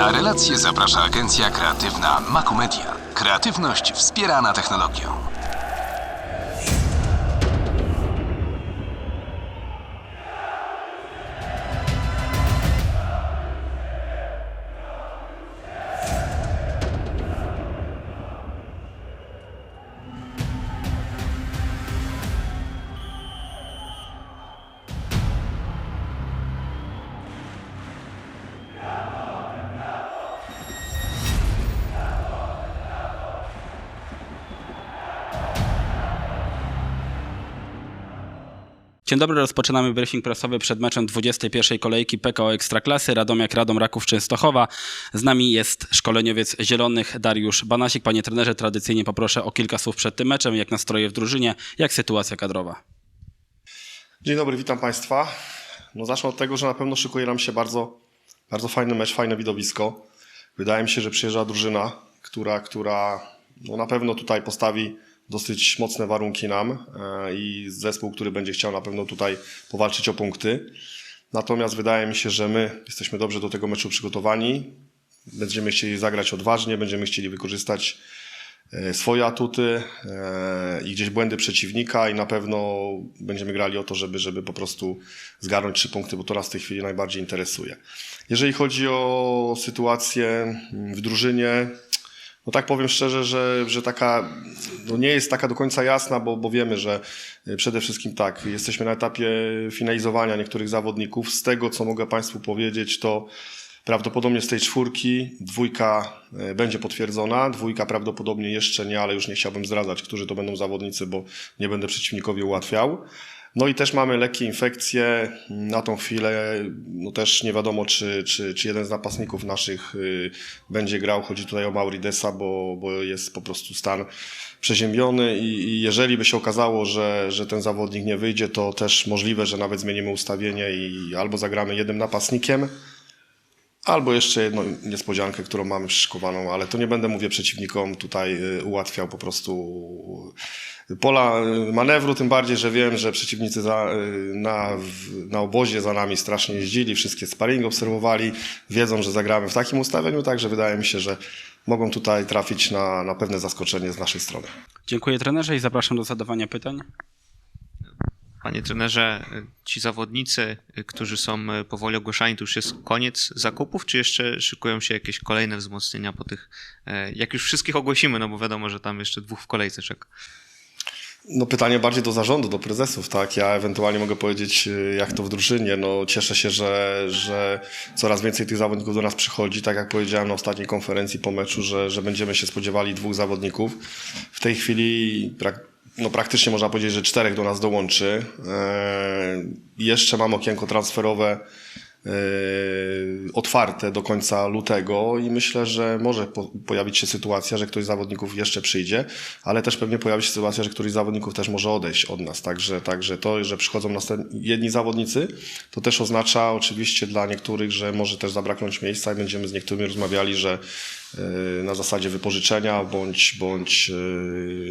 Na relacje zaprasza agencja kreatywna Makumedia. Kreatywność wspierana technologią. Dzień dobry, rozpoczynamy briefing prasowy przed meczem 21. kolejki PKO Ekstraklasy Radomiak Radom Raków Częstochowa. Z nami jest szkoleniowiec Zielonych Dariusz Banasik. Panie trenerze, tradycyjnie poproszę o kilka słów przed tym meczem. Jak nastroje w drużynie, jak sytuacja kadrowa? Dzień dobry, witam Państwa. No zacznę od tego, że na pewno szykuje nam się bardzo, bardzo fajny mecz, fajne widowisko. Wydaje mi się, że przyjeżdża drużyna, która, która no na pewno tutaj postawi dosyć mocne warunki nam e, i zespół, który będzie chciał na pewno tutaj powalczyć o punkty. Natomiast wydaje mi się, że my jesteśmy dobrze do tego meczu przygotowani. Będziemy chcieli zagrać odważnie, będziemy chcieli wykorzystać e, swoje atuty e, i gdzieś błędy przeciwnika i na pewno będziemy grali o to, żeby, żeby po prostu zgarnąć trzy punkty, bo to nas w tej chwili najbardziej interesuje. Jeżeli chodzi o sytuację mm, w drużynie, no tak powiem szczerze, że, że taka no nie jest taka do końca jasna, bo, bo wiemy, że y, przede wszystkim tak, jesteśmy na etapie finalizowania niektórych zawodników. Z tego, co mogę Państwu powiedzieć, to prawdopodobnie z tej czwórki dwójka y, będzie potwierdzona, dwójka prawdopodobnie jeszcze nie, ale już nie chciałbym zdradzać, którzy to będą zawodnicy, bo nie będę przeciwnikowi ułatwiał. No i też mamy lekkie infekcje. Na tą chwilę no też nie wiadomo, czy, czy, czy jeden z napastników naszych y, będzie grał. Chodzi tutaj o Mauridesa, bo, bo jest po prostu stan przeziębiony i, i jeżeli by się okazało, że, że ten zawodnik nie wyjdzie, to też możliwe, że nawet zmienimy ustawienie i albo zagramy jednym napastnikiem, Albo jeszcze jedną niespodziankę, którą mamy przyszykowaną, ale to nie będę, mówię, przeciwnikom tutaj y, ułatwiał po prostu pola y, manewru, tym bardziej, że wiem, że przeciwnicy za, y, na, na obozie za nami strasznie jeździli, wszystkie sparingi obserwowali, wiedzą, że zagramy w takim ustawieniu, także wydaje mi się, że mogą tutaj trafić na, na pewne zaskoczenie z naszej strony. Dziękuję trenerze i zapraszam do zadawania pytań. Panie trenerze, ci zawodnicy, którzy są e, powoli ogłaszani, to już jest koniec zakupów, czy jeszcze szykują się jakieś kolejne wzmocnienia po tych, e, jak już wszystkich ogłosimy, no bo wiadomo, że tam jeszcze dwóch w kolejce czeka. No pytanie bardziej do zarządu, do prezesów, tak? Ja ewentualnie mogę powiedzieć, y, jak to w drużynie. No cieszę się, że, że coraz więcej tych zawodników do nas przychodzi. Tak jak powiedziałem na ostatniej konferencji po meczu, że, że będziemy się spodziewali dwóch zawodników. W tej chwili no praktycznie można powiedzieć, że czterech do nas dołączy. Eee, jeszcze mam okienko transferowe e, otwarte do końca lutego i myślę, że może po, pojawić się sytuacja, że ktoś z zawodników jeszcze przyjdzie, ale też pewnie pojawi się sytuacja, że któryś z zawodników też może odejść od nas. Także, także to, że przychodzą następni jedni zawodnicy, to też oznacza oczywiście dla niektórych, że może też zabraknąć miejsca i będziemy z niektórymi rozmawiali, że e, na zasadzie wypożyczenia bądź, bądź e,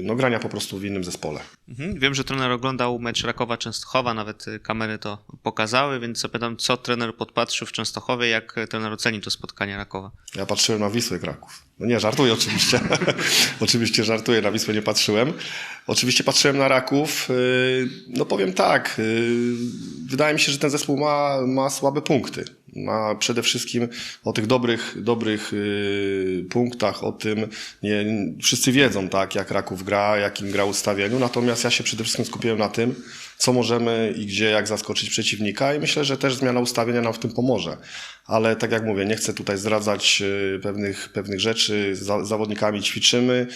no, grania po prostu w innym zespole. Mhm. Wiem, że trener oglądał mecz Rakowa Częstochowa, nawet e, kamery to pokazały, więc zapytam, co trener podpatrzył w Częstochowie, jak trener oceni to spotkanie Rakowa. Ja patrzyłem na Wisłę Kraków. No nie, żartuję oczywiście. oczywiście żartuję, na Wisłę nie patrzyłem. Oczywiście patrzyłem na Raków. Yy, No powiem tak, yy, wydaje mi się, że ten zespół ma, ma słabe punkty. Ma przede wszystkim o tych dobrych, dobrych yy, punktach, o tym nie, wszyscy wiedzą tak, jak Raków gra, jakim gra ustawieniu, natomiast ja się przede wszystkim skupiłem na tym, co możemy i gdzie, jak zaskoczyć przeciwnika i myślę, że też zmiana ustawienia nam w tym pomoże. Ale tak jak mówię, nie chcę tutaj zdradzać y, pewnych, pewnych rzeczy, z za- zawodnikami ćwiczymy,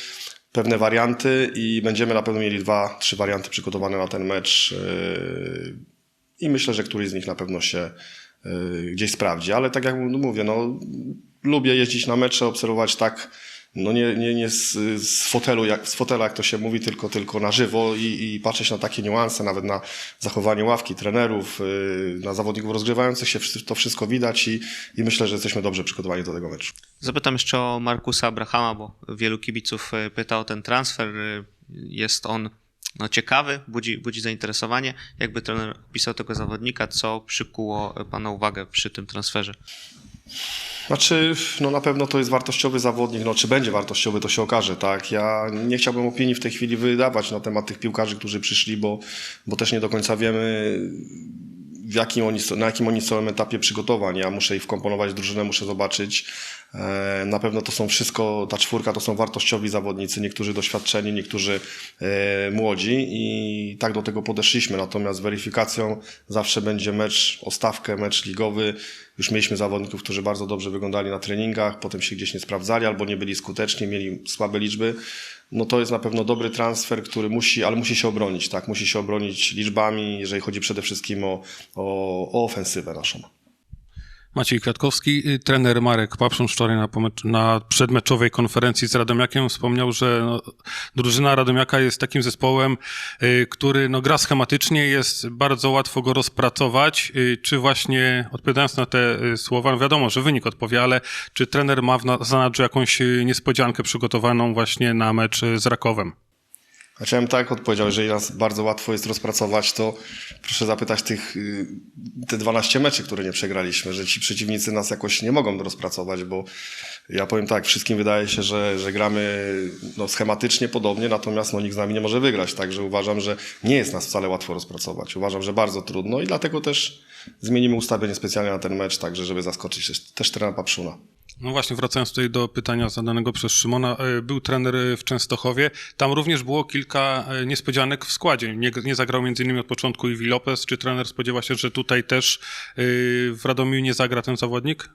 pewne warianty i będziemy na pewno mieli dwa, trzy warianty przygotowane na ten mecz y, i myślę, że któryś z nich na pewno się y, gdzieś sprawdzi. Ale tak jak mówię, no, lubię jeździć na mecze, obserwować tak no nie, nie, nie z, z, fotelu, jak, z fotela, jak to się mówi, tylko, tylko na żywo i, i patrzeć na takie niuanse, nawet na zachowanie ławki trenerów, yy, na zawodników rozgrywających się, to wszystko widać i, i myślę, że jesteśmy dobrze przygotowani do tego meczu. Zapytam jeszcze o Markusa Abrahama, bo wielu kibiców e, pyta o ten transfer. E, Jest on no, ciekawy, budzi, budzi zainteresowanie. Jakby trener pisał tego zawodnika, co przykuło Pana uwagę przy tym transferze? Znaczy, no na pewno to jest wartościowy zawodnik, no czy będzie wartościowy, to się okaże, tak. Ja nie chciałbym opinii w tej chwili wydawać na temat tych piłkarzy, którzy przyszli, bo, bo też nie do końca wiemy, jakim oni, na jakim oni są etapie przygotowań. Ja muszę ich wkomponować w drużynę, muszę zobaczyć. E, Na pewno to są wszystko, ta czwórka to są wartościowi zawodnicy, niektórzy doświadczeni, niektórzy e, młodzi i tak do tego podeszliśmy. Natomiast weryfikacją zawsze będzie mecz o stawkę, mecz ligowy. Już mieliśmy zawodników, którzy bardzo dobrze wyglądali na treningach, potem się gdzieś nie sprawdzali albo nie byli skuteczni, mieli słabe liczby. No to jest na pewno dobry transfer, który musi, ale musi się obronić, tak? Musi się obronić liczbami, jeżeli chodzi przede wszystkim o, o, o ofensywę naszą. Maciej Kwiatkowski, y, trener Marek Papszun wczoraj na, na przedmeczowej konferencji z Radomiakiem wspomniał, że no, drużyna Radomiaka jest takim zespołem, y, który no, gra schematycznie, jest bardzo łatwo go rozpracować. Y, Czy właśnie, odpowiadając na te y, słowa, no wiadomo, że wynik odpowie, ale czy trener ma w na- zanadrzu jakąś y, niespodziankę przygotowaną właśnie na mecz y, z Rakowem? Znaczy ja bym tak odpowiedział, jeżeli nas bardzo łatwo jest rozpracować, to proszę zapytać tych y, te 12 meczy, które nie przegraliśmy, że ci przeciwnicy nas jakoś nie mogą rozpracować, bo ja powiem tak, wszystkim wydaje się, że, że gramy no, schematycznie podobnie, natomiast no, nikt z nami nie może wygrać, także uważam, że nie jest nas wcale łatwo rozpracować. Uważam, że bardzo trudno i dlatego też zmienimy ustawienie specjalnie na ten mecz, także żeby zaskoczyć też, też trenera Papszuna. No właśnie, wracając tutaj do pytania zadanego przez Szymona, e, był trener e, w Częstochowie. Tam również było kilka e, niespodzianek w składzie. Nie, nie zagrał m.in. od początku Iwi Lopez. Czy trener spodziewa się, że tutaj też w Radomiu nie zagra ten zawodnik?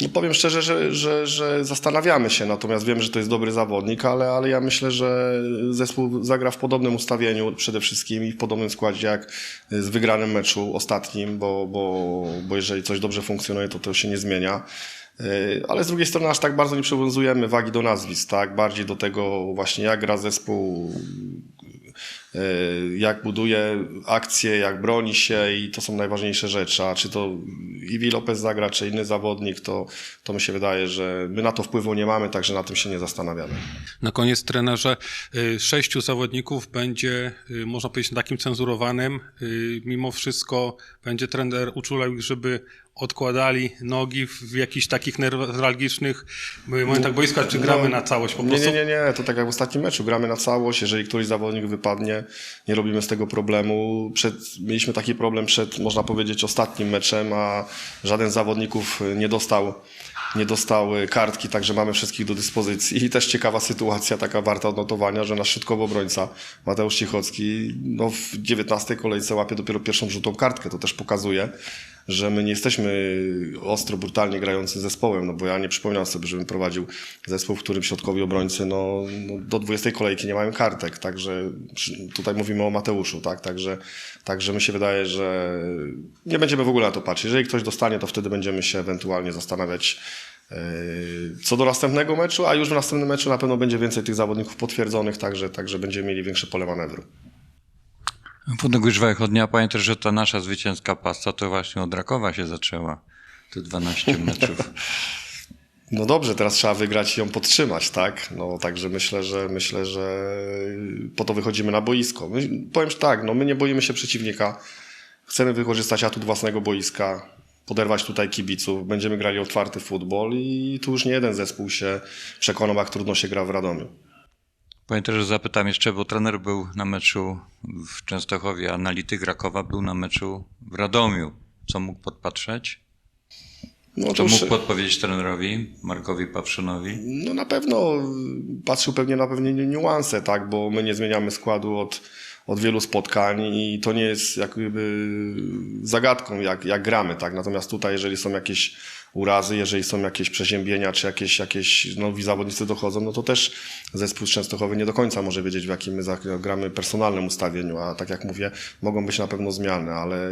No powiem szczerze, że, że, że zastanawiamy się, natomiast wiem, że to jest dobry zawodnik, ale, ale ja myślę, że zespół zagra w podobnym ustawieniu przede wszystkim i w podobnym składzie jak z wygranym meczu ostatnim, bo, bo, bo jeżeli coś dobrze funkcjonuje, to to się nie zmienia. Yy, Ale z drugiej strony aż tak bardzo nie przywiązujemy wagi do nazwisk, tak? Bardziej do tego właśnie jak gra zespół, jak buduje akcje, jak broni się i to są najważniejsze rzeczy. A czy to Iwi Lopez zagra, czy inny zawodnik, to, to mi się wydaje, że my na to wpływu nie mamy, także na tym się nie zastanawiamy. Na koniec trenerze, y, sześciu zawodników będzie, y, można powiedzieć, takim cenzurowanym. Y, Mimo wszystko będzie trener uczulał ich, żeby odkładali nogi w jakichś takich newralgicznych momentach boiska, czy gramy No, na całość po nie, prostu? Nie, nie, nie, to tak jak w ostatnim meczu, gramy na całość, jeżeli któryś zawodnik wypadnie, nie robimy z tego problemu. Przed, mieliśmy taki problem przed, można powiedzieć, ostatnim meczem, a żaden z zawodników nie dostał, nie dostał kartki, także mamy wszystkich do dyspozycji. I też ciekawa sytuacja, taka warta odnotowania, że nasz środkowy obrońca Mateusz Cichocki no, w 19 kolejce łapie dopiero pierwszą żółtą kartkę, to też pokazuje, że my nie jesteśmy ostro, brutalnie grającym zespołem, no bo ja nie przypominam sobie, żebym prowadził zespół, w którym środkowi obrońcy no, no, do 20 kolejki nie mają kartek, także tutaj mówimy o Mateuszu, tak, także, także mi się wydaje, że nie będziemy w ogóle na to patrzeć. Jeżeli ktoś dostanie, to wtedy będziemy się ewentualnie zastanawiać yy, co do następnego meczu, a już w następnym meczu na pewno będzie więcej tych zawodników potwierdzonych, także, także będziemy mieli większe pole manewru. Podegłych Wechodnia, pamiętasz, że ta nasza zwycięska pasta to właśnie od Rakowa się zaczęła. Te 12 meczów. No dobrze, teraz trzeba wygrać i ją podtrzymać, tak? No także myślę, że myślę, że po to wychodzimy na boisko. My, powiem że tak, no my nie boimy się przeciwnika. Chcemy wykorzystać atut własnego boiska, poderwać tutaj kibiców, będziemy grali otwarty futbol i tu już nie jeden zespół się przekonał, jak trudno się gra w Radomiu. Pamiętasz, że zapytam jeszcze, bo trener był na meczu w Częstochowie, analityk Rakowa był na meczu w Radomiu. Co mógł podpatrzeć? No to mógł podpowiedzieć trenerowi, Markowi Papszunowi? no na pewno patrzył pewnie na pewne niuanse, tak? Bo my nie zmieniamy składu od, od wielu spotkań i to nie jest jakby zagadką, jak, jak gramy, tak? Natomiast tutaj, jeżeli są jakieś urazy, jeżeli są jakieś przeziębienia, czy jakieś, jakieś nowi zawodnicy dochodzą, no to też zespół z Częstochowy nie do końca może wiedzieć, w jakim my gramy personalnym ustawieniu, a tak jak mówię, mogą być na pewno zmiany, ale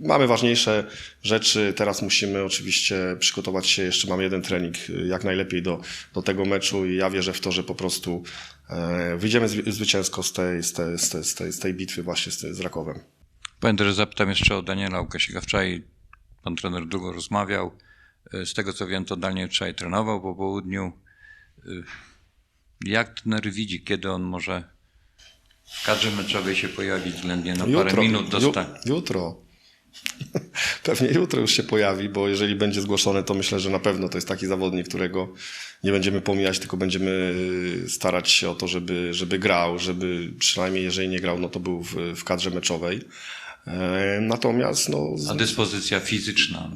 mamy ważniejsze rzeczy. Teraz musimy oczywiście przygotować się, jeszcze mamy jeden trening y, jak najlepiej do, do tego meczu i ja wierzę w to, że po prostu e, wyjdziemy zwy- zwycięsko z tej, z tej, z tej, z tej, z tej bitwy właśnie z, z Rakowem. Pamiętasz, że zapytam jeszcze o Daniela Łukasika. Wczoraj pan trener długo rozmawiał. Z tego co wiem, to Daniel wczoraj trenował po południu. Jak trener widzi, kiedy on może w kadrze meczowej się pojawić względnie na parę minut ju, dostać? jutro. Pewnie jutro już się pojawi, bo jeżeli będzie zgłoszony, to myślę, że na pewno to jest taki zawodnik, którego nie będziemy pomijać, tylko będziemy y, starać się o to, żeby, żeby grał, żeby przynajmniej jeżeli nie grał, no to był w, w kadrze meczowej. E, Natomiast no, A dyspozycja fizyczna?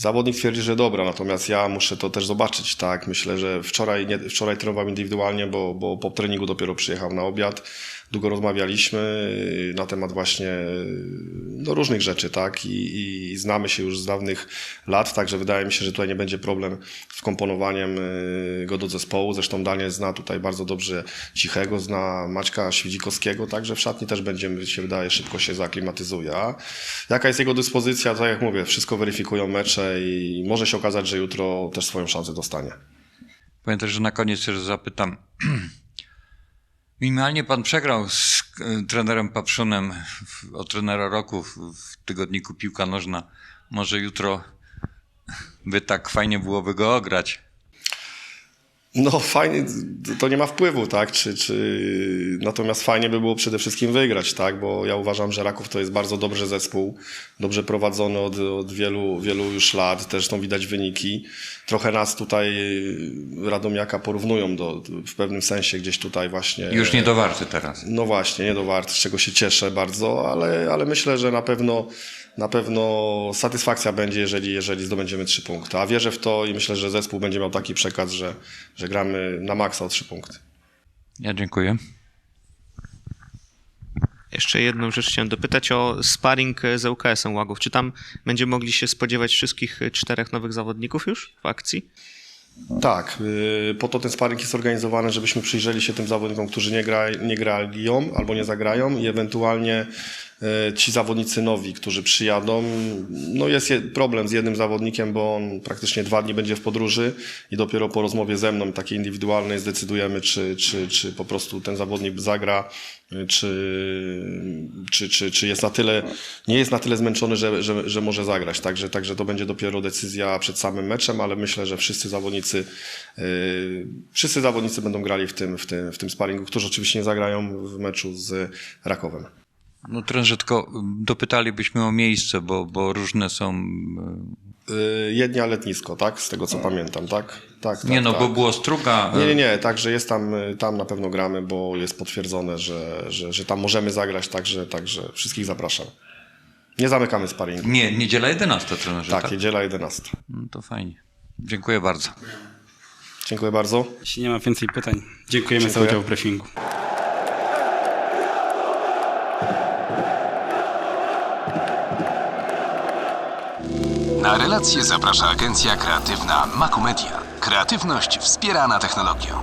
Zawodnik twierdzi, że dobra, natomiast ja muszę to też zobaczyć, tak? Myślę, że wczoraj, nie, wczoraj trenował indywidualnie, bo, bo po treningu dopiero przyjechał na obiad. Długo rozmawialiśmy y, na temat właśnie y, no, różnych rzeczy, tak? I, I znamy się już z dawnych lat, także wydaje mi się, że tutaj nie będzie problem z komponowaniem y, go do zespołu. Zresztą Daniel zna tutaj bardzo dobrze Cichego, zna Maćka Świdzikowskiego, także w szatni też będziemy, się wydaje, szybko się zaaklimatyzuje. A jaka jest jego dyspozycja, tak jak mówię, wszystko weryfikują mecze i może się okazać, że jutro też swoją szansę dostanie. Powiem że na koniec też zapytam. Minimalnie pan przegrał z e, trenerem Papszunem w- o trenera roku w tygodniku Piłka Nożna. Może jutro by tak fajnie byłoby go ograć. No fajnie, to nie ma wpływu, tak? Czy, czy... Natomiast fajnie by było przede wszystkim wygrać, tak? Bo ja uważam, że Raków to jest bardzo dobry zespół, dobrze prowadzony od, od wielu, wielu już lat, też tą widać wyniki. Trochę nas tutaj Radomiaka porównują do, w pewnym sensie gdzieś tutaj właśnie. Już nie do warty teraz. No właśnie, nie do wart, z czego się cieszę bardzo, ale, ale myślę, że na pewno, na pewno satysfakcja będzie, jeżeli, jeżeli zdobędziemy trzy punkty. A wierzę w to i myślę, że zespół będzie miał taki przekaz, że, że gramy na maksa o trzy punkty. Ja dziękuję. Jeszcze jedną rzecz chciałem dopytać o sparring z ŁKS-em Łagów. Czy tam będziemy mogli się spodziewać wszystkich czterech nowych zawodników już w akcji? Tak, yy, po to ten sparring jest organizowany, żebyśmy przyjrzeli się tym zawodnikom, którzy nie, gra, nie grają albo nie zagrają i ewentualnie ci zawodnicy nowi, którzy przyjadą. No jest je- problem z jednym zawodnikiem, bo on praktycznie dwa dni będzie w podróży i dopiero po rozmowie ze mną, takiej indywidualnej, zdecydujemy, czy, czy, czy po prostu ten zawodnik zagra, yy, czy, czy, czy, czy jest na tyle, nie jest na tyle zmęczony, że, że, że może zagrać. Także, także to będzie dopiero decyzja przed samym meczem, ale myślę, że wszyscy zawodnicy, yy, wszyscy zawodnicy będą grali w tym, w, tym, w tym sparingu, którzy oczywiście nie zagrają w meczu z Rakowem. No trenerze, tylko dopytalibyśmy o miejsce, bo, bo różne są... e, Yy, Jednia letnisko, tak? Z tego co pamiętam, tak? Tak, tak Nie no, tak. bo było Struga. e, Nie, nie, nie, także jest tam, y, tam na pewno gramy, bo jest potwierdzone, że, że, że tam możemy zagrać, także, także wszystkich zapraszam. Nie zamykamy sparingu. Nie, niedziela 11 trenerze, Tak, tak? niedziela 11. No to fajnie. Dziękuję bardzo. Dziękuję bardzo. Jeśli nie ma więcej pytań, dziękujemy za Dziękuję. udział w briefingu. Relacje zaprasza agencja kreatywna Makumedia. Kreatywność wspierana technologią.